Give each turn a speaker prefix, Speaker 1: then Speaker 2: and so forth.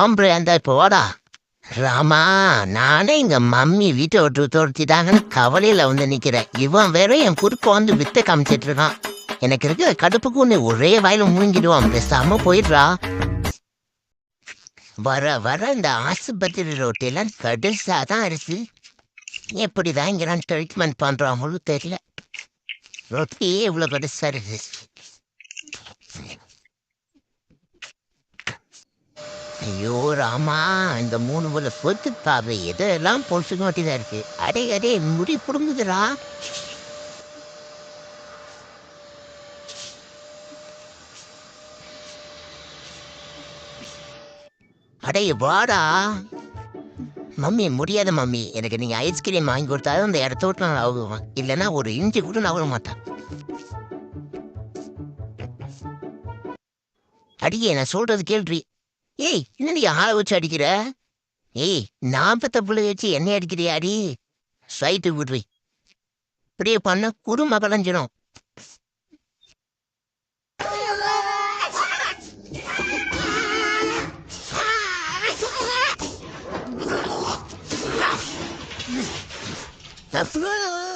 Speaker 1: ஆம்பளை அந்த போடா ராமா நானே எங்க மம்மி வீட்டை விட்டு துரத்திட்டாங்கன்னு கவலையில வந்து நிக்கிறேன். இவன் வேற என் குறுக்க வந்து வித்த காமிச்சிட்டு இருக்கான். எனக்கு இருக்க கடுப்புக்கு ஒன்று ஒரே வாயில முழுங்கிடுவான் பேசாம போயிடுறா. வர வர இந்த ஆஸ்பத்திரி ரொட்டிலாம் கடுசா தான் இருக்கு. எப்படிதான் இங்க நான் ட்ரீட்மெண்ட் பண்றாங்களும் தெரியல. ரொட்டியே இவ்வளோ கடுசா இருக்கு. ஐயோ ராமா இந்த மூணு போல சொத்து பாவை எதெல்லாம் பொழுசுக்க வேண்டியதா இருக்கு? அடே அடே முடி புடுங்குதுடா. அடே வாடா. மம்மி முடியாத மம்மி. எனக்கு நீங்க ஐஸ்கிரீம் வாங்கி கொடுத்தாலும் அந்த இடத்த விட்டு நான் நவுவேன் இல்லைன்னா ஒரு இஞ்சி கூட நவர மாட்டேன். அடியே நான் சொல்றது கேள்றி ஏய் என்னடி ஆளை வச்சு அடிக்கிற? ஏய் நான் பெத்த பிள்ளை வச்சு என்னை அடிக்கிறியாடி? சைட்டு விடுறி. இப்படியே பண்ண குடும்ப கலைஞ்சிடும் அப்புறம்